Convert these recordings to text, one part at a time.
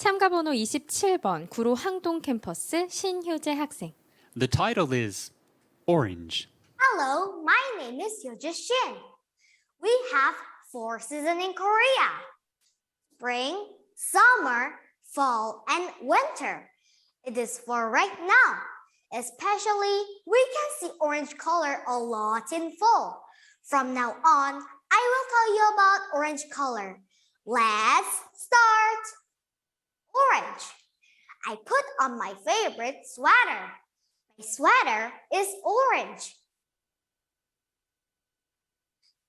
참가 번호 27번 구로 항동 캠퍼스 신효재 학생. The title is Orange. Hello, my name is Yoja Shin. We have four seasons in Korea spring, summer, fall, and winter. It is for right now. Especially, we can see orange color a lot in fall. From now on, I will tell you about orange color. Let's start. Orange. I put on my favorite sweater. My sweater is orange.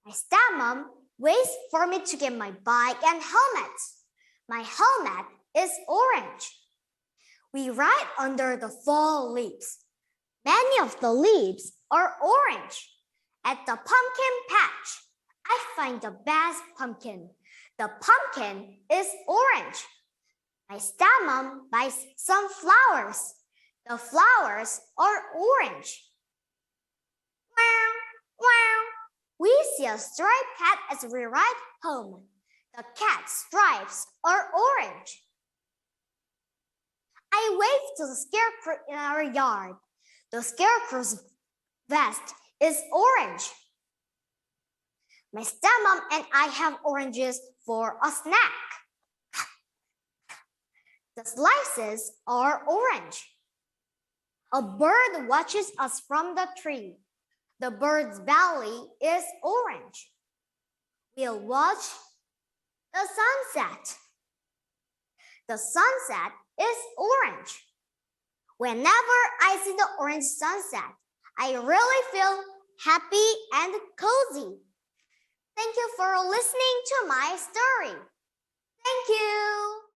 My stepmom waits for me to get my bike and helmet. My helmet is orange. We ride under the fall leaves. Many of the leaves are orange. At the pumpkin patch, I find the best pumpkin. The pumpkin is orange. My stepmom buys some flowers. The flowers are orange. Wow, wow. We see a striped cat as we ride home. The cat's stripes are orange. I wave to the scarecrow in our yard. The scarecrow's vest is orange. My stepmom and I have oranges for a snack. The slices are orange. A bird watches us from the tree. The bird's belly is orange. We'll watch the sunset. The sunset is orange. Whenever I see the orange sunset, I really feel happy and cozy. Thank you for listening to my story.